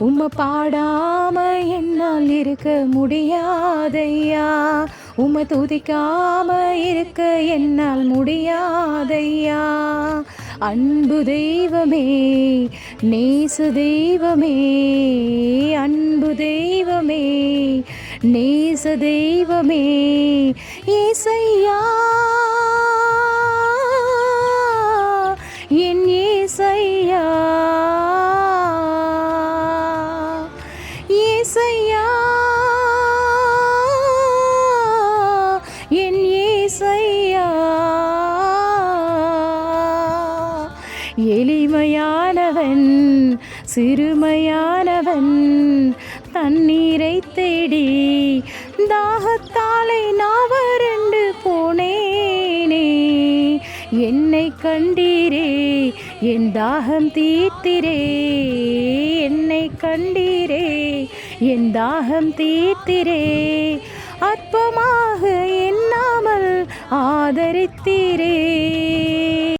உம்மை பாடாம என்னால் இருக்க முடியாதையா உம்மை துதிக்காம இருக்க என்னால் முடியாதையா அன்பு தெய்வமே நேசு தெய்வமே அன்பு தெய்வமே நேச தெய்வமே ஏசையா என் என் எளிமையானவன் சிறுமையானவன் தண்ணீரை தேடி தாகத்தாலை நாவரண்டு போனேனே. என்னை கண்டீரே என் தாகம் தீர்த்திரே. என்னை கண்டீரே என் தாகம் தீர்த்திரே. அற்பமாக ആദരിത്തീരേ